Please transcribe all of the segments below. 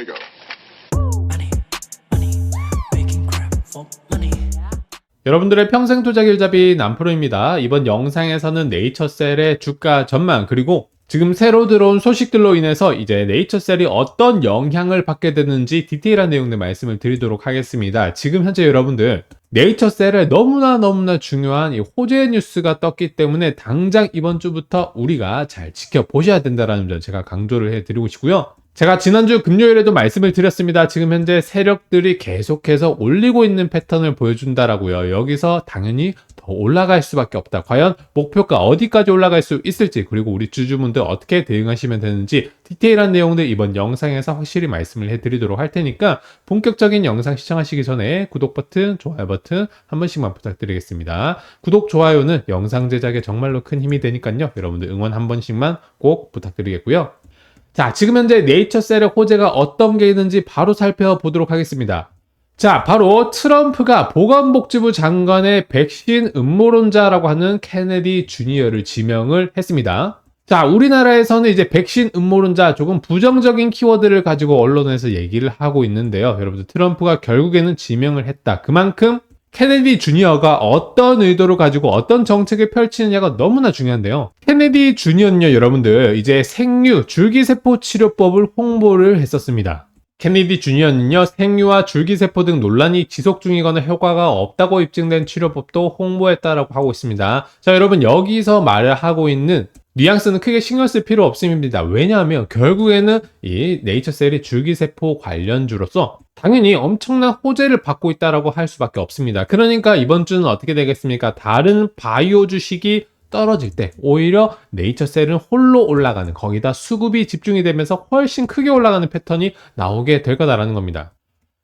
we go. 여러분들의 평생 투자 길잡이 남프로입니다. 이번 영상에서는 네이처셀의 주가 전망 그리고 지금 새로 들어온 소식들로 인해서 이제 네이처셀이 어떤 영향을 받게 되는지 디테일한 내용들 말씀을 드리도록 하겠습니다. 지금 현재 여러분들 네이처셀에 너무나 너무나 중요한 이 호재 뉴스가 떴기 때문에 당장 이번 주부터 우리가 잘 지켜보셔야 된다라는 점 제가 강조를 해드리고 싶고요. 제가 지난주 금요일에도 말씀을 드렸습니다. 지금 현재 세력들이 계속해서 올리고 있는 패턴을 보여준다라고요. 여기서 당연히 더 올라갈 수밖에 없다. 과연 목표가 어디까지 올라갈 수 있을지 그리고 우리 주주분들 어떻게 대응하시면 되는지 디테일한 내용들 이번 영상에서 확실히 말씀을 해드리도록 할 테니까 본격적인 영상 시청하시기 전에 구독 버튼, 좋아요 버튼 한 번씩만 부탁드리겠습니다. 구독, 좋아요는 영상 제작에 정말로 큰 힘이 되니까요. 여러분들 응원 한 번씩만 꼭 부탁드리겠고요. 자, 지금 현재 네이처셀의 호재가 어떤 게 있는지 바로 살펴보도록 하겠습니다. 자, 바로 트럼프가 보건복지부 장관의 백신 음모론자라고 하는 케네디 주니어를 지명을 했습니다. 자, 우리나라에서는 이제 백신 음모론자 조금 부정적인 키워드를 가지고 언론에서 얘기를 하고 있는데요. 여러분들 트럼프가 결국에는 지명을 했다. 그만큼 케네디 주니어가 어떤 의도를 가지고 어떤 정책을 펼치느냐가 너무나 중요한데요. 케네디 주니어는요, 여러분들 이제 생류 줄기세포 치료법을 홍보를 했었습니다. 케네디 주니어는요, 생류와 줄기세포 등 논란이 지속 중이거나 효과가 없다고 입증된 치료법도 홍보했다라고 하고 있습니다. 자, 여러분 여기서 말을 하고 있는 뉘앙스는 크게 신경 쓸 필요 없습니다. 왜냐하면 결국에는 이 네이처셀이 줄기세포 관련주로서 당연히 엄청난 호재를 받고 있다라고 할 수밖에 없습니다. 그러니까 이번 주는 어떻게 되겠습니까? 다른 바이오 주식이 떨어질 때 오히려 네이처셀은 홀로 올라가는 거기다 수급이 집중이 되면서 훨씬 크게 올라가는 패턴이 나오게 될 거다라는 겁니다.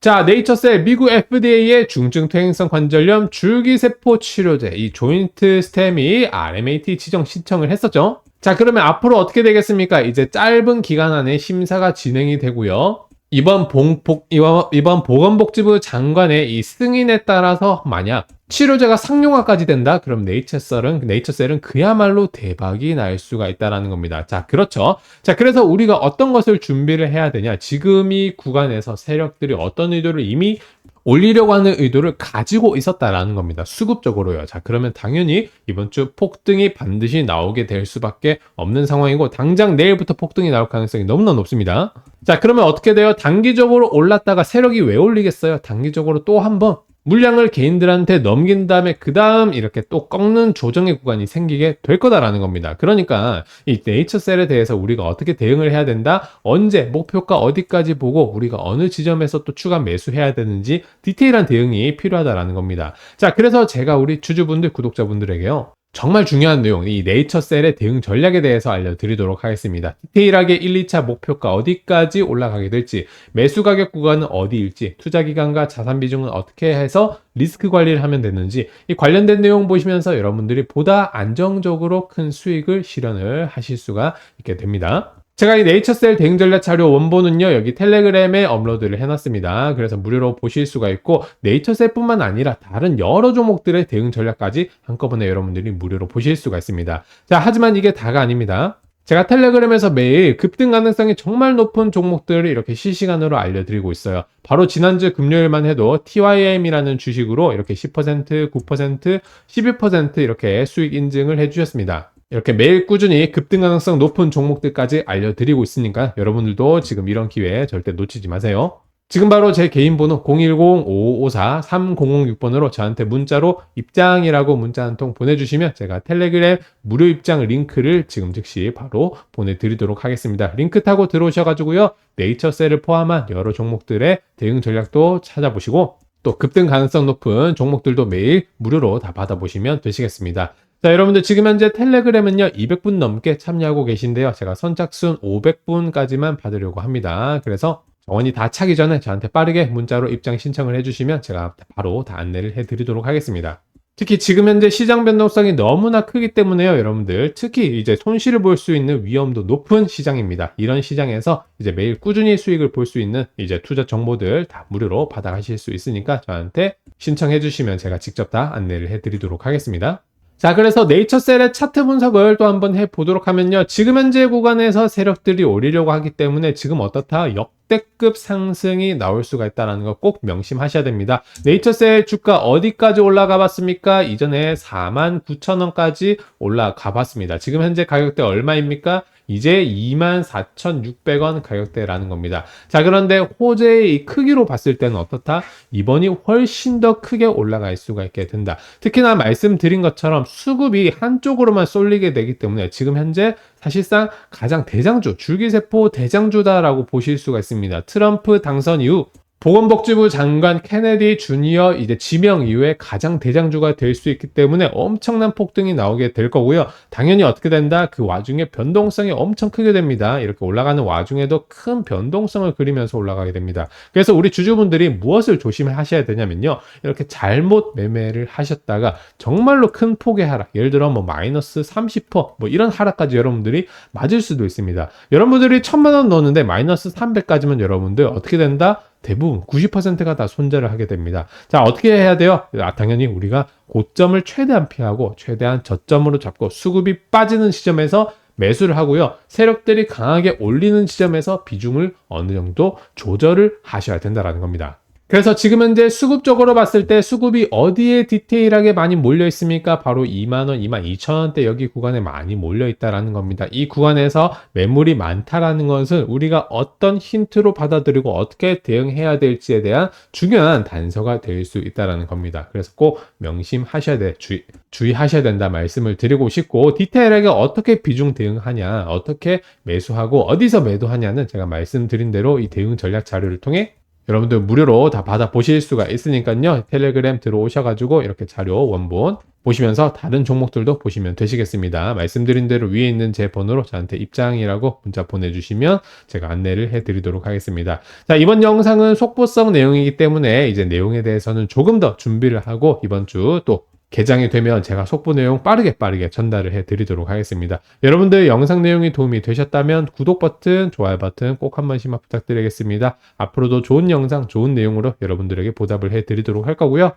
자, 네이처셀 미국 FDA의 중증 퇴행성 관절염 줄기세포 치료제 이 조인트 스템이 RMAT 지정 신청을 했었죠. 자, 그러면 앞으로 어떻게 되겠습니까? 이제 짧은 기간 안에 심사가 진행이 되고요. 이번 봉복 이번, 이번 보건복지부 장관의 이 승인에 따라서 만약 치료제가 상용화까지 된다? 그럼 네이처셀은 네이처셀은 그야말로 대박이 날 수가 있다라는 겁니다. 자, 그렇죠. 자, 그래서 우리가 어떤 것을 준비를 해야 되냐? 지금 이 구간에서 세력들이 어떤 의도를 이미 올리려고 하는 의도를 가지고 있었다라는 겁니다. 수급적으로요. 자, 그러면 당연히 이번 주 폭등이 반드시 나오게 될 수밖에 없는 상황이고, 당장 내일부터 폭등이 나올 가능성이 너무나 높습니다. 자, 그러면 어떻게 돼요? 단기적으로 올랐다가 세력이 왜 올리겠어요? 단기적으로 또 한번 물량을 개인들한테 넘긴 다음에 그 다음 이렇게 또 꺾는 조정의 구간이 생기게 될 거다라는 겁니다. 그러니까 이 네이처셀에 대해서 우리가 어떻게 대응을 해야 된다? 언제 목표가 어디까지 보고 우리가 어느 지점에서 또 추가 매수해야 되는지 디테일한 대응이 필요하다라는 겁니다. 자, 그래서 제가 우리 주주분들 구독자분들에게요. 정말 중요한 내용, 이 네이처셀의 대응 전략에 대해서 알려드리도록 하겠습니다. 디테일하게 1, 2차 목표가 어디까지 올라가게 될지, 매수 가격 구간은 어디일지, 투자 기간과 자산 비중은 어떻게 해서 리스크 관리를 하면 되는지, 이 관련된 내용 보시면서 여러분들이 보다 안정적으로 큰 수익을 실현을 하실 수가 있게 됩니다. 제가 이 네이처셀 대응 전략 자료 원본은요, 여기 텔레그램에 업로드를 해놨습니다. 그래서 무료로 보실 수가 있고, 네이처셀뿐만 아니라 다른 여러 종목들의 대응 전략까지 한꺼번에 여러분들이 무료로 보실 수가 있습니다. 자, 하지만 이게 다가 아닙니다. 제가 텔레그램에서 매일 급등 가능성이 정말 높은 종목들을 이렇게 실시간으로 알려드리고 있어요. 바로 지난주 금요일만 해도 TYM이라는 주식으로 이렇게 10%, 9%, 11% 이렇게 수익 인증을 해주셨습니다. 이렇게 매일 꾸준히 급등 가능성 높은 종목들까지 알려드리고 있으니까 여러분들도 지금 이런 기회 절대 놓치지 마세요. 지금 바로 제 개인 번호 010-5554-3006번으로 저한테 문자로 입장이라고 문자 한 통 보내주시면 제가 텔레그램 무료 입장 링크를 지금 즉시 바로 보내드리도록 하겠습니다. 링크 타고 들어오셔가지고요. 네이처셀을 포함한 여러 종목들의 대응 전략도 찾아보시고 또 급등 가능성 높은 종목들도 매일 무료로 다 받아보시면 되시겠습니다. 자, 여러분들 지금 현재 텔레그램은요, 200분 넘게 참여하고 계신데요. 제가 선착순 500분까지만 받으려고 합니다. 그래서 정원이 다 차기 전에 저한테 빠르게 문자로 입장 신청을 해주시면 제가 바로 다 안내를 해드리도록 하겠습니다. 특히 지금 현재 시장 변동성이 너무나 크기 때문에요, 여러분들. 특히 이제 손실을 볼 수 있는 위험도 높은 시장입니다. 이런 시장에서 이제 매일 꾸준히 수익을 볼 수 있는 이제 투자 정보들 다 무료로 받아가실 수 있으니까 저한테 신청해 주시면 제가 직접 다 안내를 해드리도록 하겠습니다. 자, 그래서 네이처셀의 차트 분석을 또 한번 해보도록 하면요. 지금 현재 구간에서 세력들이 오르려고 하기 때문에 지금 어떻다? 역대급 상승이 나올 수가 있다는 거 꼭 명심하셔야 됩니다. 네이처셀 주가 어디까지 올라가 봤습니까? 이전에 49,000원까지 올라가 봤습니다. 지금 현재 가격대 얼마입니까? 이제 24,600원 가격대라는 겁니다. 자, 그런데 호재의 이 크기로 봤을 때는 어떻다? 이번이 훨씬 더 크게 올라갈 수가 있게 된다. 특히나 말씀드린 것처럼 수급이 한쪽으로만 쏠리게 되기 때문에 지금 현재 사실상 가장 대장주, 줄기세포 대장주다라고 보실 수가 있습니다. 트럼프 당선 이후 보건복지부 장관 케네디 주니어 이제 지명 이후에 가장 대장주가 될 수 있기 때문에 엄청난 폭등이 나오게 될 거고요. 당연히 어떻게 된다? 그 와중에 변동성이 엄청 크게 됩니다. 이렇게 올라가는 와중에도 큰 변동성을 그리면서 올라가게 됩니다. 그래서 우리 주주분들이 무엇을 조심하셔야 되냐면요. 이렇게 잘못 매매를 하셨다가 정말로 큰 폭의 하락, 예를 들어 뭐 마이너스 30%뭐 이런 하락까지 여러분들이 맞을 수도 있습니다. 여러분들이 천만 원 넣었는데 마이너스 300까지면 여러분들 어떻게 된다? 대부분 90%가 다 손절을 하게 됩니다. 자, 어떻게 해야 돼요? 아, 당연히 우리가 고점을 최대한 피하고 최대한 저점으로 잡고 수급이 빠지는 시점에서 매수를 하고요. 세력들이 강하게 올리는 시점에서 비중을 어느 정도 조절을 하셔야 된다라는 겁니다. 그래서 지금 현재 수급적으로 봤을 때 수급이 어디에 디테일하게 많이 몰려 있습니까? 바로 2만원, 2만 2천원대 여기 구간에 많이 몰려 있다라는 겁니다. 이 구간에서 매물이 많다라는 것은 우리가 어떤 힌트로 받아들이고 어떻게 대응해야 될지에 대한 중요한 단서가 될 수 있다라는 겁니다. 그래서 꼭 명심하셔야 돼. 주의, 주의하셔야 된다 말씀을 드리고 싶고 디테일하게 어떻게 비중 대응하냐, 어떻게 매수하고 어디서 매도하냐는 제가 말씀드린 대로 이 대응 전략 자료를 통해 여러분들 무료로 다 받아 보실 수가 있으니까요. 텔레그램 들어오셔가지고 이렇게 자료 원본 보시면서 다른 종목들도 보시면 되시겠습니다. 말씀드린 대로 위에 있는 제 번호로 저한테 입장이라고 문자 보내주시면 제가 안내를 해드리도록 하겠습니다. 자, 이번 영상은 속보성 내용이기 때문에 이제 내용에 대해서는 조금 더 준비를 하고 이번 주 또 개장이 되면 제가 속보 내용 빠르게 빠르게 전달을 해 드리도록 하겠습니다. 여러분들 영상 내용이 도움이 되셨다면 구독 버튼, 좋아요 버튼 꼭 한 번씩만 부탁드리겠습니다. 앞으로도 좋은 영상, 좋은 내용으로 여러분들에게 보답을 해 드리도록 할 거고요.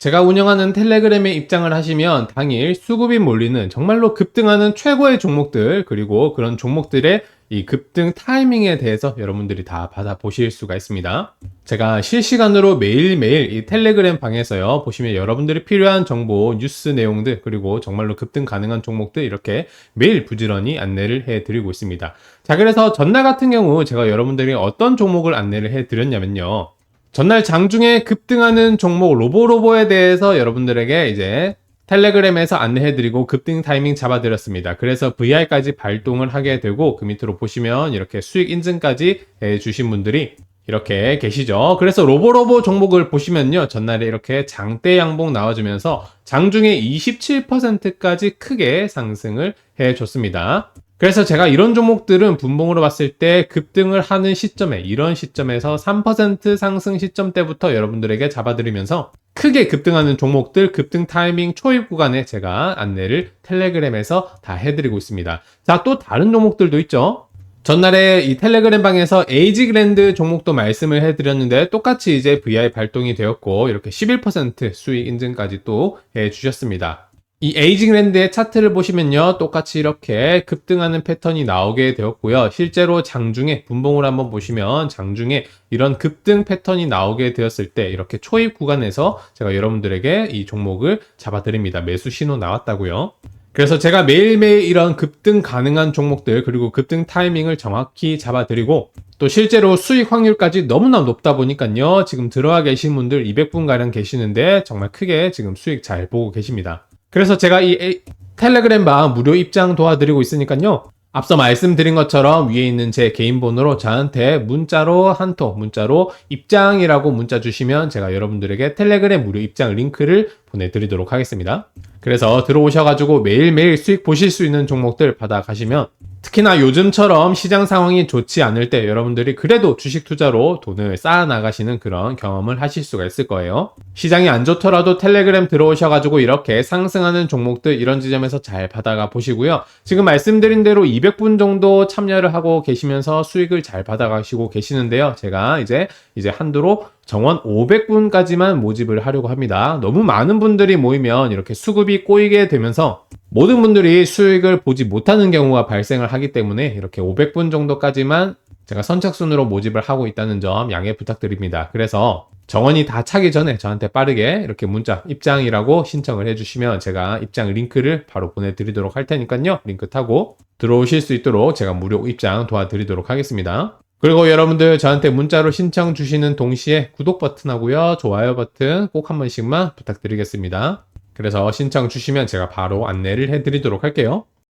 제가 운영하는 텔레그램에 입장을 하시면 당일 수급이 몰리는 정말로 급등하는 최고의 종목들 그리고 그런 종목들의 이 급등 타이밍에 대해서 여러분들이 다 받아보실 수가 있습니다. 제가 실시간으로 매일매일 이 텔레그램 방에서요, 보시면 여러분들이 필요한 정보, 뉴스 내용들, 그리고 정말로 급등 가능한 종목들 이렇게 매일 부지런히 안내를 해 드리고 있습니다. 자, 그래서 전날 같은 경우 제가 여러분들이 어떤 종목을 안내를 해 드렸냐면요. 전날 장중에 급등하는 종목 로보로보에 대해서 여러분들에게 이제 텔레그램에서 안내해드리고 급등 타이밍 잡아드렸습니다. 그래서 VR까지 발동을 하게 되고 그 밑으로 보시면 이렇게 수익 인증까지 해주신 분들이 이렇게 계시죠. 그래서 로보로보 종목을 보시면요. 전날에 이렇게 장대 양봉 나와주면서 장중에 27%까지 크게 상승을 해줬습니다. 그래서 제가 이런 종목들은 분봉으로 봤을 때 급등을 하는 시점에 이런 시점에서 3% 상승 시점 때부터 여러분들에게 잡아드리면서 크게 급등하는 종목들 급등 타이밍 초입 구간에 제가 안내를 텔레그램에서 다 해드리고 있습니다. 자, 또 다른 종목들도 있죠. 전날에 이 텔레그램 방에서 에이지그랜드 종목도 말씀을 해드렸는데 똑같이 이제 VR 발동이 되었고 이렇게 11% 수익 인증까지 또 해주셨습니다. 이 에이징랜드의 차트를 보시면요. 똑같이 이렇게 급등하는 패턴이 나오게 되었고요. 실제로 장중에 분봉을 한번 보시면 장중에 이런 급등 패턴이 나오게 되었을 때 이렇게 초입 구간에서 제가 여러분들에게 이 종목을 잡아드립니다. 매수 신호 나왔다고요. 그래서 제가 매일매일 이런 급등 가능한 종목들 그리고 급등 타이밍을 정확히 잡아드리고 또 실제로 수익 확률까지 너무나 높다 보니까요. 지금 들어와 계신 분들 200분 가량 계시는데 정말 크게 지금 수익 잘 보고 계십니다. 그래서 제가 이 텔레그램 방 무료 입장 도와드리고 있으니까요. 앞서 말씀드린 것처럼 위에 있는 제 개인 번호로 저한테 문자로 한 통, 문자로 입장이라고 문자 주시면 제가 여러분들에게 텔레그램 무료 입장 링크를 보내드리도록 하겠습니다. 그래서 들어오셔가지고 매일매일 수익 보실 수 있는 종목들 받아가시면 특히나 요즘처럼 시장 상황이 좋지 않을 때 여러분들이 그래도 주식 투자로 돈을 쌓아 나가시는 그런 경험을 하실 수가 있을 거예요. 시장이 안 좋더라도 텔레그램 들어오셔가지고 이렇게 상승하는 종목들 이런 지점에서 잘 받아가 보시고요. 지금 말씀드린 대로 200분 정도 참여를 하고 계시면서 수익을 잘 받아가시고 계시는데요. 제가 이제 이제 한도로 정원 500분까지만 모집을 하려고 합니다. 너무 많은 분들이 모이면 이렇게 수급이 꼬이게 되면서 모든 분들이 수익을 보지 못하는 경우가 발생을 하기 때문에 이렇게 500분 정도까지만 제가 선착순으로 모집을 하고 있다는 점 양해 부탁드립니다. 그래서 정원이 다 차기 전에 저한테 빠르게 이렇게 문자 입장이라고 신청을 해주시면 제가 입장 링크를 바로 보내드리도록 할 테니까요. 링크 타고 들어오실 수 있도록 제가 무료 입장 도와드리도록 하겠습니다. 그리고 여러분들 저한테 문자로 신청 주시는 동시에 구독 버튼하고요. 좋아요 버튼 꼭 한 번씩만 부탁드리겠습니다. 그래서 신청 주시면 제가 바로 안내를 해드리도록 할게요.